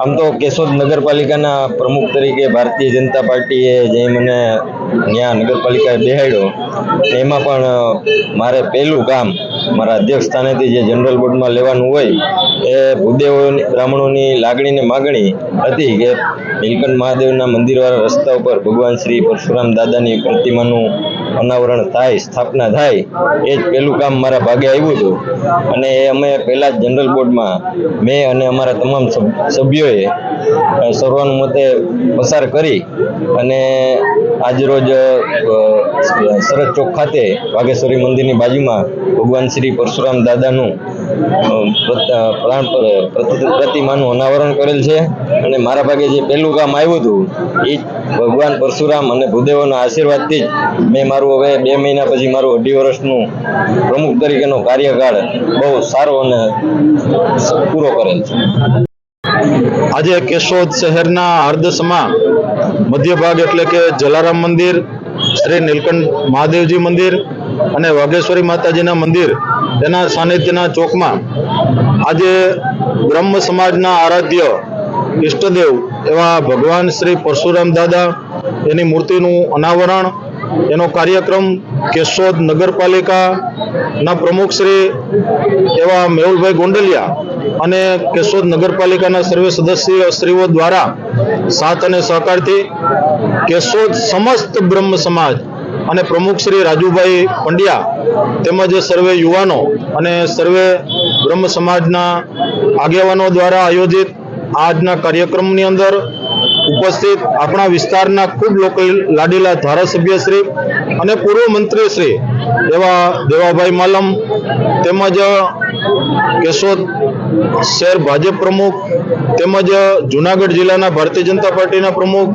આમ તો કેશોદ નગરપાલિકાના પ્રમુખ તરીકે ભારતીય જનતા પાર્ટીએ જે મને ત્યાં નગરપાલિકાએ બેહાડ્યો, એમાં પણ મારે પહેલું કામ મારા અધ્યક્ષ સ્થાનેથી જે જનરલ બોર્ડમાં લેવાનું હોય, એ ભૂદેવોની, બ્રાહ્મણોની લાગણીને માગણી હતી કે નીલકંઠ મહાદેવના મંદિરવાળા રસ્તા ઉપર ભગવાન શ્રી પરશુરામ દાદાની પ્રતિમાનું અનાવરણ થાય સ્થાપના થાય એ જ પહેલું કામ મારા ભાગે આવ્યું હતું. અને એ અમે પહેલાં જ જનરલ બોર્ડમાં મેં અને અમારા તમામ સભ્યોએ સર્વાનુમતે પસાર કરી અને આજરોજ અ, સરસ ચોક ખાતે વાઘેશ્વરી મંદિરની બાજુમાં ભગવાન શ્રી પરશુરામ દાદાનું પ્રાણ પર- પ્રતિમાનું અનાવરણ કરેલ છે. અને મારા ભાગે જે પહેલું કામ આવ્યું હતું, એ ભગવાન પરશુરામ અને ભૂદેવોના આશીર્વાદથી જ મેં મારું હવે બે મહિના પછી મારું અઢી વર્ષનું પ્રમુખ તરીકેનો કાર્યકાળ બહુ સારો અને પૂરો કરેલ છે. આજે કેશોદ શહેરના હરદસમાં મધ્ય ભાગ એટલે કે જલારામ મંદિર, શ્રી નીલકંઠ મહાદેવજી મંદિર અને વાઘેશ્વરી માતાજીના મંદિર, તેના સાનિધ્યના ચોકમાં આજે બ્રહ્મ સમાજના આરાધ્ય ઈષ્ટદેવ એવા ભગવાન શ્રી પરશુરામ દાદા, એની મૂર્તિનું અનાવરણ, એનો કાર્યક્રમ કેશોદ નગરપાલિકાના પ્રમુખ શ્રી એવા મેહુલભાઈ ગોંડલિયા અને કેશોદ નગરપાલિકાના સર્વે સદસ્ય શ્રીઓ દ્વારા સાથ અને સહકારથી કેશોદ સમસ્ત બ્રહ્મ સમાજ અને પ્રમુખ શ્રી રાજુભાઈ પંડ્યા તેમજ સર્વે યુવાનો અને સર્વે બ્રહ્મ સમાજના આગેવાનો દ્વારા આયોજિત આજના કાર્યક્રમની અંદર ઉપસ્થિત આપણા વિસ્તારના ખૂબ લોકો લાડીલા ધારાસભ્ય શ્રી અને પૂર્વ મંત્રી શ્રી એવા દેવાભાઈ માલમ તેમજ કેશોદ શહેર ભાજપ પ્રમુખ તેમજ જુનાગઢ જિલ્લાના ભારતીય જનતા પાર્ટીના પ્રમુખ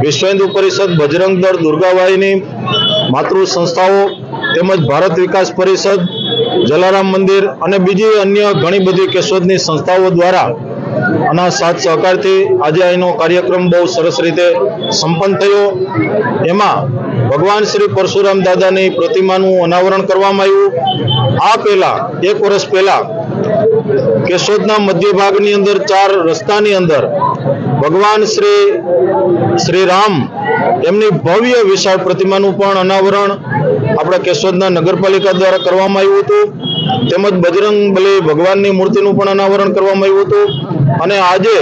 વિશ્વ હિન્દુ પરિષદ બજરંગ દળ દુર્ગાવાહિની માતૃ સંસ્થાઓ તેમજ ભારત વિકાસ પરિષદ, જલારામ મંદિર અને બીજી અન્ય ઘણી બધી કેશોદની સંસ્થાઓ દ્વારા આના સાથ સહકારથી આજે અહીંનો કાર્યક્રમ બહુ સરસ રીતે સંપન્ન થયો. એમાં ભગવાન શ્રી પરશુરામ દાદાની પ્રતિમાનું અનાવરણ કરવામાં આવ્યું. આ પહેલા, એક વર્ષ પહેલા, કેશોદના મધ્ય ભાગની અંદર ચાર રસ્તાની અંદર ભગવાન શ્રી શ્રી રામ, એમની ભવ્ય વિશાળ પ્રતિમાનું પણ અનાવરણ આપણા કેશોદના નગરપાલિકા દ્વારા કરવામાં આવ્યું હતું. તેમજ બજરંગ બલી ભગવાનની મૂર્તિનું પણ અનાવરણ કરવામાં આવ્યું હતું. અને આજે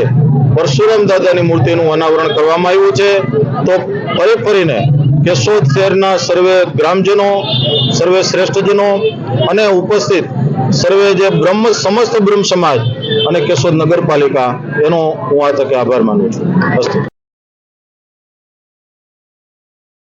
પરશુરામ દાદાની મૂર્તિનું અનાવરણ કરવામાં આવ્યું છે. તો ફરી ફરીને કેશોદ શહેરના સર્વે ગ્રામજનો, સર્વે શ્રેષ્ઠજનો અને ઉપસ્થિત સર્વે જે બ્રહ્મ, સમસ્ત બ્રહ્મ સમાજ અને કેશોદ નગરપાલિકા, એનો હું આ તકે આભાર માનું છું.